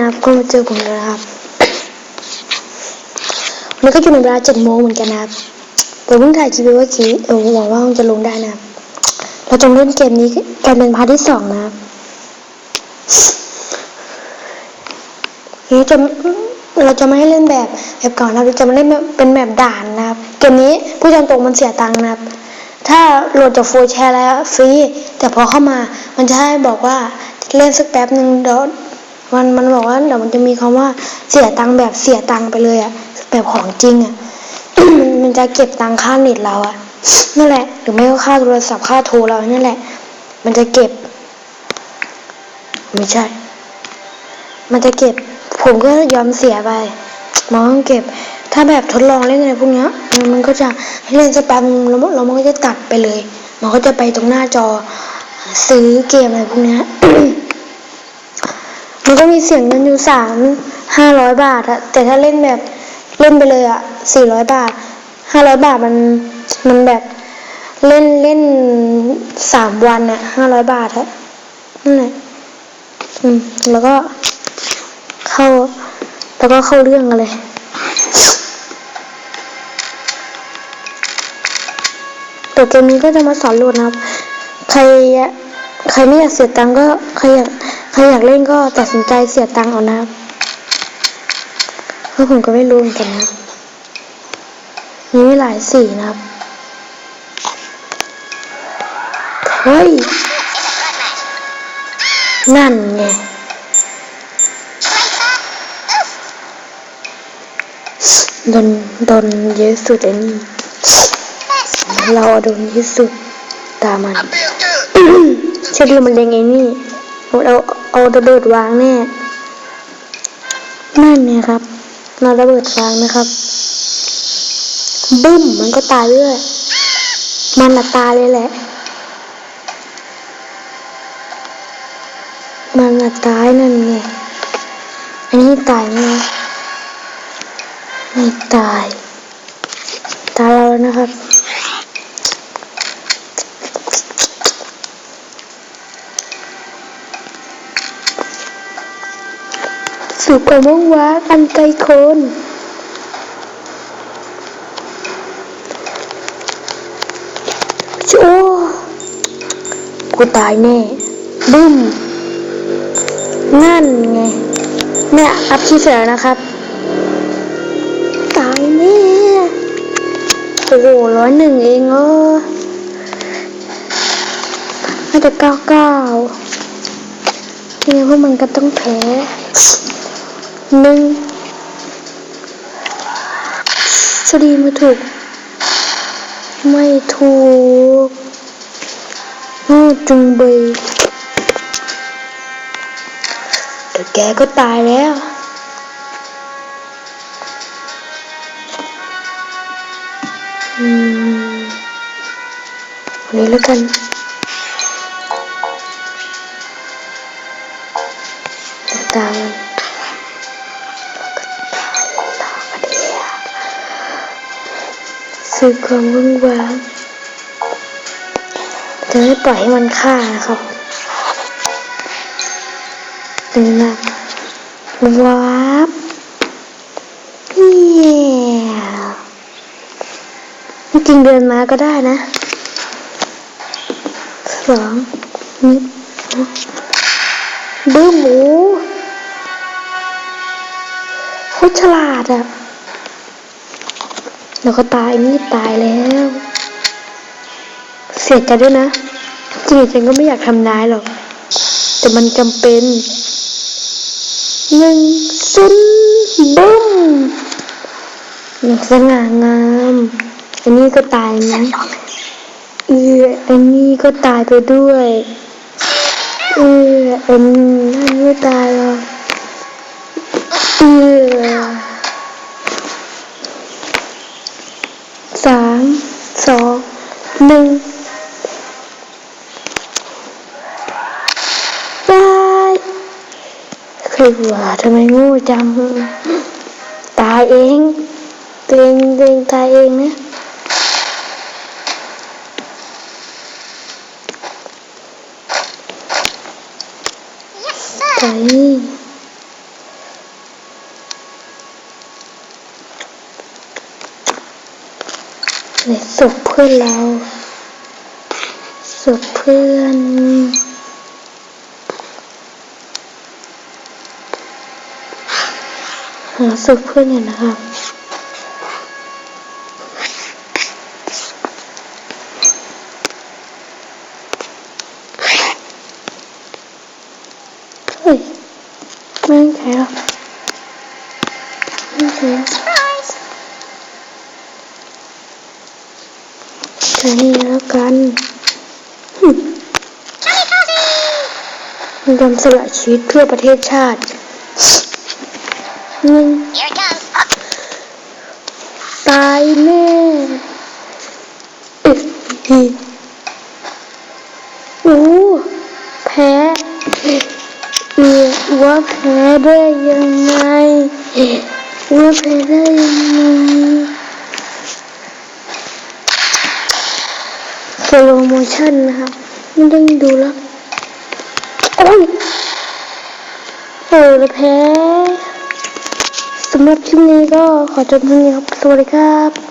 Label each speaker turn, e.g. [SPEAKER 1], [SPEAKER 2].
[SPEAKER 1] นะครับก็มาเจอผมแล้วนะครับวันก็อยู่ในเวลาเจ็ดโมงเหมือนกันนะครับผมเพิ่งถ่ายคลิปไปเมื่อกี้เออหวังว่ามันจะลงได้นะครับเราจะเล่นเกมนี้กันเป็นพาร์ทที่สองนะครับเราจะเราจะไม่ให้เล่นแบบแบบก่อนนะเราจะมาเล่นเป็นแบบด่านนะครับ เกมนี้ผู้จำตรงมันเสียตังค์นะครับ ถ้าโหลดจากโฟร์แชร์แล้วฟรี แต่พอเข้ามามันจะให้บอกว่าเล่นสักแป๊บหนึ่งเดี๋ยว มันมันบอกว่าเดี๋ยวมันจะมีคำว่าเสียตังค์แบบเสียตังค์ไปเลยอะแบบของจริงอะมันมันจะเก็บตังค่าเน็ตเราอะนั่นแหละ หรือไม่ก็ค่าโทรศัพท์ค่าโทรเรานั่นแหละ มันจะเก็บ ไม่ใช่ มันจะเก็บ ผมก็ยอมเสียไปมันต้องเก็บ ถ้าแบบทดลองเล่นอะไรพวกเนี้ยมันมันก็จะให้เล่นสแป๊บนึงแล้วมันแล้วมันก็จะตัดไปเลย มันก็จะไปตรงหน้าจอซื้อเกมอะไรพวกเนี้ย มันก็มีเสียงเงินอยู่สามห้าร้อยบาทอะแต่ถ้าเล่นแบบเล่นไปเลยอะสี่ร้อยบาทห้าร้อยบาทมันมันแบบเล่นเล่นสามวันอะห้าร้อยบาทอะนั่นแหละอืมแล้วก็เข้า แล้วก็เข้าเรื่องกันเลยแต่เกมนี้ก็จะมาสอนโหลดนะครับ ใครใครไม่อยากเสียตังก็ใครอยาก ใครอยากเล่นก็ตัดสินใจเสียตังค์เอานะครับเพราะผมก็ไม่รู้เหมือนกันนะมีไม่หลายสีนะครับ เฮ้ย นั่นไงโดนโดนเยอะสุดไอ้นี่ เราโดนที่สุดตามันเชื่อดีมันเล็งไอ้นี่เรา เอาระเบิดวางแน่นั่นเนี่ยครับเราระเบิดวางนะครับ บึ้มมันก็ตายเรื่อยมันละตายเลยแหละ มันละตายนั่นไงอันนี้ตายไหมไม่ตาย ตายแล้วนะครับ สู่ความว่างว้างอันไกลโคนโอ้กูตายแน่บึ้มนั่นไงเนี่ยอัพคลิปเสร็จแล้วนะครับ ตายแน่โอ้โหร้อยหนึ่งเองเออน่าจะเก้าเก้าเนี่ยพวกมันก็ต้องแพ้ หนึ่งสวัสดีม่ถูก ไม่ถูกโอ้จุงเบยเดี๋ยวแกก็ตายแล้วอืมวันนี้แล้วกัน สื่อความวุ่นวายจะไม่ปล่อยให้มันฆ่านะครับนึ่นะว้าบเนี่ยจริงเดินมาก็ได้นะสองนิดบื้มหมูโคตรฉลาดอะ แล้วก็ตายนี่ตายแล้ว เสียใจด้วยนะ จริงๆฉันก็ไม่อยากทำร้ายหรอก แต่มันจำเป็นหนึ่งซุนบึ้มอย่างสง่างาม อันนี้ก็ตายนะเอออันนี้ก็ตายไปด้วยเอออันนั่นไม่ตายหรอกเออ สามสองหนึ่งตายคือว่าทำไมโงูจังตายเองตัวเองตัวเองตายเองนะ
[SPEAKER 2] Yes, sir.
[SPEAKER 1] ไก่ ในศ พเพื่อนเราศพเพื่อนหาศพเพื่อนอยู่นะครับ เฮ้ยไม่ใช่หรอกไม่ใช่หรอก แค่นี้แล้วกันหึมันยอมสละชีวิตเพื่อประเทศชาติหนึ่ง
[SPEAKER 2] Here it goes.
[SPEAKER 1] ตายแน่เอ๊ะโอ้แพ้เอียว่าแพ้ได้ยังไงว่าแพ้ได้ยังไง สโลโมชั่นนะครับไม่ได้ดูแล้วโอ้ยโอ้ยแพ้สำหรับคลิปนี้ก็ขอจบเพียงนี้ครับสวัสดีครับ